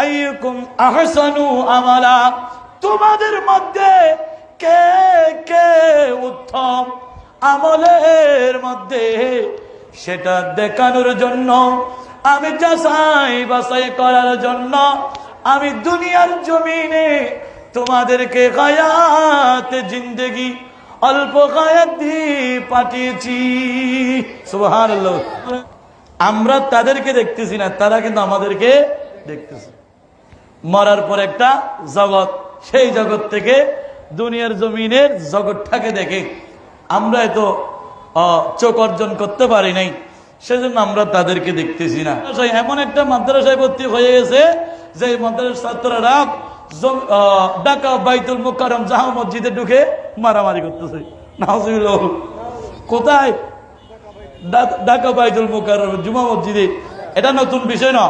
আইকুম আহসানু আমালা। তোমাদের মধ্যে কে কে উত্তম? আমলের মধ্যে সেটা দেখানোর জন্য, আমি যাচাই বাসাই করার জন্য, আমি দুনিয়ার জমিনে তোমাদেরকে গায়াত জিন্দেগি, অল্প গায়াত দিয়ে পাঠিয়েছি। সুবহানাল্লাহ। আমরা তাদেরকে দেখতেছি না, তারা কিন্তু আমাদেরকে দেখতেছে। মরার পর একটা জগৎ। সেই জগৎ থেকে দুনিয়ার জমিনের জগৎটাকে দেখে আমরা এত চোখ অর্জন করতে পারি নাই। সেজন্য আমরা তাদেরকে দেখতেছি না। এমন একটা মাদ্রাসায় ভর্তি হয়ে গেছে, যে মাদ্রাসার ছাত্ররা ঢাকা, বাইতুল মুকারম জাহা মসজিদে ঢুকে মারামারি করতেছে। কোথায়? ঢাকা, বাইতুল মুকাররম, জুমা মসজিদে। এটা নতুন বিষয় না।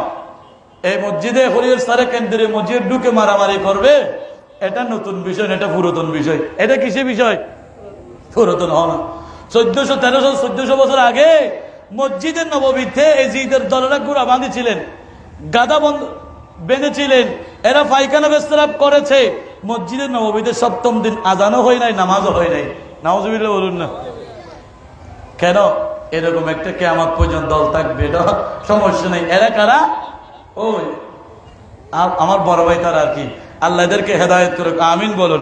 এই মসজিদে হরিয়র সারে কেন্দ্রে মসজিদ ঢুকে মারামারি করবে, এটা নতুন বিষয় না এটা পুরাতন বিষয়। এটা কিসে বিষয়? পুরাতন হওয়া না। চোদ্দশো তেরোশো চোদ্দশো বছর আগে মসজিদের নববীতে এই জিদের দলেরা গুড়া বাঁধেছিলেন, গাদা বন্ধ বেঁধেছিলেন। এরা পায়খানা বেস্তরাপ করেছে। মসজিদের নববীতে সপ্তম দিন আজানও হয় নাই, নামাজও হয় নাই। নামাজ বলুন না। কেন? এরকম একটা কেমন পর্যন্ত দল থাকবে, এটা সমস্যা নেই। এরা কারা? আমার বড় ভাই তার আর কি। আল্লাহ এদেরকে হেদায়ত করুক আমিন বলুন।